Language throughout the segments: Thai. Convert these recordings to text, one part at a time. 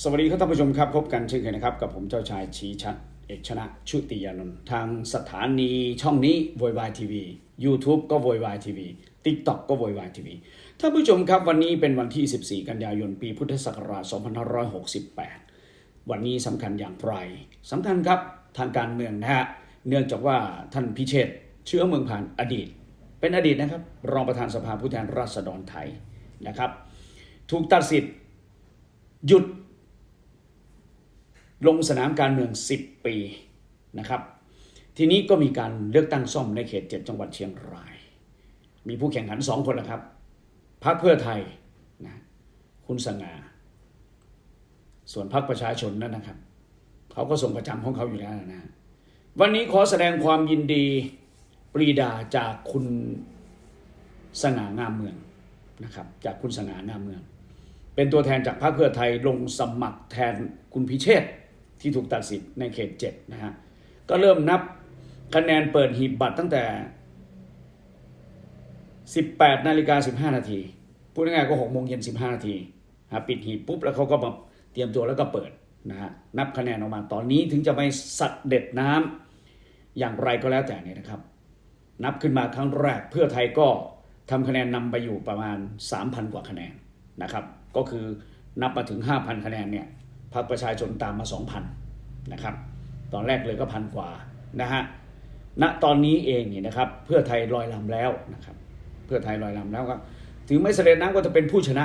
สวัสดีครับท่านผู้ชมครับ พบกันเช่นเคยนะครับ กับผมเจ้าชายชีชัด เอกชนะชุติยานนท์ทางสถานีช่องนี้โวยวายทีวี YouTube ก็โวยวายทีวี TikTok ก็โวยวายทีวีท่านผู้ชมครับวันนี้เป็นวันที่ 14 กันยายนปีพุทธศักราช 2568 วันนี้สำคัญอย่างไรสำคัญครับทางการเมืองนะฮะเนื่องจากว่าท่านพิเชษเชื้อเมืองผ่านอดีต เป็นอดีตนะครับ รองประธานสภาผู้แทนราษฎรไทยนะครับ ถูกตัดสิทธิ์หยุด ลงสนามการเมือง 10 ปีนะครับ ทีนี้ก็มีการเลือกตั้งซ่อมในเขต 7 จังหวัดเชียงราย มีผู้แข่งขันสองคนนะครับพรรคเพื่อไทยนะคุณสง่าส่วนพรรคประชาชนนั่นนะครับ เขาก็ส่งประจำของเขาอยู่แล้วนะ วันนี้ขอแสดงความยินดีปรีดาจากคุณสง่างามเมืองนะครับ จากคุณสง่างามเมือง เป็นตัวแทนจากพรรคเพื่อไทยลงสมัครแทนคุณพิเชษ ที่ถูกตัดสิทธิ์ในเขตเจ็ดนะฮะก็เริ่มนับคะแนนเปิดหีบบัตรตั้งแต่ 18นาฬิกา15 นาทีพูดง่ายๆก็6โมงเย็น15 นาทีฮะปิดหีบปุ๊บแล้วเขาก็มาเตรียมตัวแล้วก็เปิดนะฮะนับคะแนนออกมาตอนนี้ถึงจะไปสัดเด็ดน้ำอย่างไรก็แล้วแต่เนี่ยนะครับ นับขึ้นมาครั้งแรกเพื่อไทยก็ทำคะแนนนำไปอยู่ประมาณ 3,000 กว่าคะแนนนะครับ ก็คือนับมาถึง 5,000 คะแนนเนี่ย พรรคประชาชนตามมา 2,000นะครับ ตอนแรกเลยก็พันกว่านะฮะณตอนนี้เองเนี่ยนะครับ เพื่อไทยลอยลำแล้วนะครับ เพื่อไทยลอยลำแล้วก็ถึงไม่เสด็จน้ำก็จะเป็นผู้ชนะ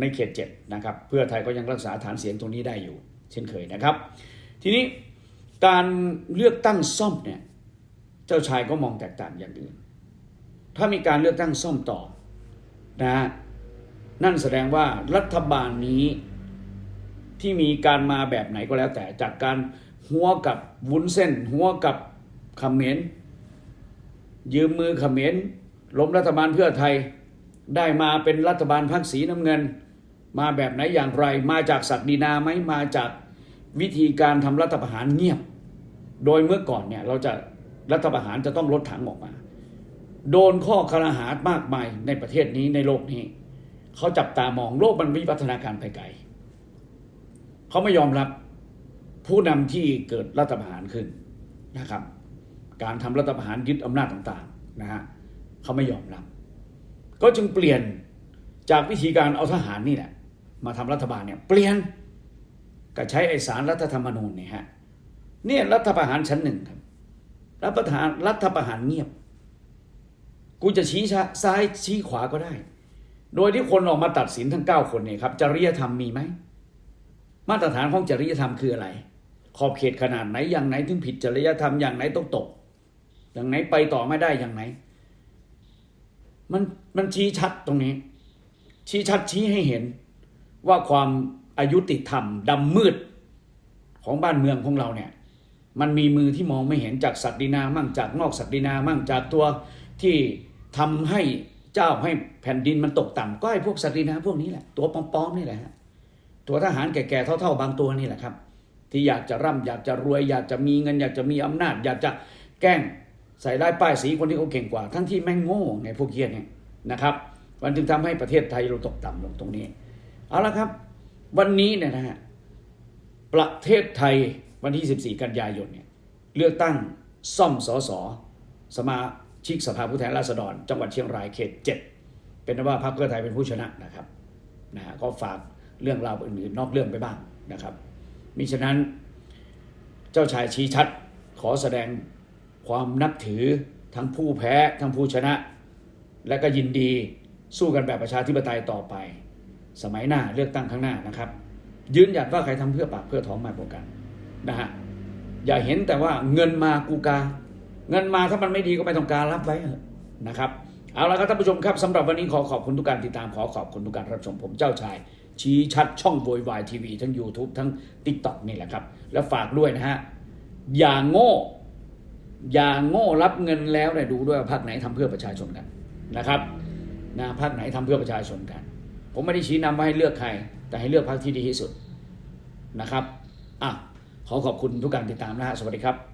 ในเขตเจ็ดนะครับ เพื่อไทยก็ยังรักษาฐานเสียงตรงนี้ได้อยู่ เช่นเคยนะครับ ทีนี้การเลือกตั้งซ่อมเนี่ยเจ้าชายก็มองแตกต่างอย่างอื่น ถ้ามีการเลือกตั้งซ่อมต่อนะฮะนั่นแสดงว่ารัฐบาลนี้ ที่มีการมาแบบไหนก็แล้วแต่จากการหัวกับวุ้นเส้น หัวกับขมรยืมมือขมรล้มรัฐบาลเพื่อไทย ได้มาเป็นรัฐบาลพักสีน้ำเงิน มาแบบไหนอย่างไร มาจากศักดินาไหมมาจากวิธีการทำรัฐประหารเงียบ โดยเมื่อก่อนเนี่ยเราจะรัฐประหารจะต้องลดถังออกมา โดนข้อคารหามากมายในประเทศนี้ในโลกนี้ เขาจับตามองโลกมันวิวัฒนาการไปไกล เขาไม่ยอมรับผู้นำที่เกิดรัฐประหารขึ้นนะครับ การทำรัฐประหารยึดอำนาจต่างๆนะฮะเขาไม่ยอมรับ ก็จึงเปลี่ยนจากวิธีการเอาทหารนี่แหละมาทำรัฐบาลเนี่ยเปลี่ยนก็ใช้ไอสารรัฐธรรมนูญเนี่ยฮะเนี่ยรัฐประหารชั้นหนึ่งครับรัฐประหารรัฐประหารเงียบ กูจะชี้ซ้ายชี้ขวาก็ได้ โดยที่คนออกมาตัดสินทั้ง 9 คนเนี่ยครับจริยธรรมมีไหม มาตรฐานของจริยธรรมคืออะไร ขอบเขตขนาดไหนอย่างไหนถึงผิดจริยธรรมอย่างไหนต้องตก อย่างไหนไปต่อไม่ได้อย่างไหน มันมันชี้ชัดตรงนี้ ชี้ชัดชี้ให้เห็น ว่าความอายุติธรรมดำมืดของบ้านเมืองของเราเนี่ย มันมีมือที่มองไม่เห็นจากศักดินามั่งจากนอกศักดินามั่งจากตัวที่ทำให้เจ้าให้แผ่นดินมันตกต่ำก็ไอ้พวกศักดินาพวกนี้แหละ ตัวปอมๆนี่แหละฮะ ตัวทหารแก่ๆเท่า ๆ บางตัวนี่แหละครับ ที่อยากจะร่ำอยากจะรวย อยากจะมีเงิน อยากจะมีอำนาจ อยากจะแกล้งใส่ร้ายป้ายสีคนที่เขาเก่งกว่า ทั้งที่แม่งโง่ไงพวกเกียเนี่ยนะครับ มันจึงทำให้ประเทศไทยเราตกต่ำลงตรงนี้เอาละครับ วันนี้เนี่ยนะฮะประเทศไทยวันที่ 14 กันยายนเนี่ยเลือกตั้งซ่อมสอสอสมาชิกสภาผู้แทนราษฎร จังหวัดเชียงรายเขต 7 เป็นว่าพรรคเพื่อไทยเป็นผู้ชนะนะครับนะฮะก็ฝาก เรื่องราวอื่นๆนอกเรื่องไปบ้างนะครับมิฉะนั้นเจ้าชายชี้ชัดขอแสดงความนับถือทั้งผู้แพ้ทั้งผู้ชนะ และก็ยินดีสู้กันแบบประชาธิปไตยต่อไป สมัยหน้าเลือกตั้งข้างหน้านะครับ ยืนหยัดว่าใครทำเพื่อปากเพื่อท้องมากกว่ากันนะฮะอย่าเห็นแต่ว่าเงินมากูกา เงินมาถ้ามันไม่ดีก็ไม่ต้องการรับไว้นะครับ เอาละครับท่านผู้ชมครับสำหรับวันนี้ขอขอบคุณทุกการติดตามขอขอบคุณทุกการรับชมผมเจ้าชาย ชี้ชัดช่องโวยวายทีวีทั้ง YouTube ทั้ง TikTok นี่แหละครับ แล้วฝากด้วยนะฮะ อย่างโง่ อย่างโง่รับเงินแล้วเนี่ยดูด้วยว่าพรรคไหนทำเพื่อประชาชนกันนะครับนะพรรคไหนทำเพื่อประชาชนกัน ผมไม่ได้ชี้นำว่าให้เลือกใคร แต่ให้เลือกพรรคที่ดีที่สุดนะครับอะขอขอบคุณทุกการติดตามนะฮะสวัสดีครับ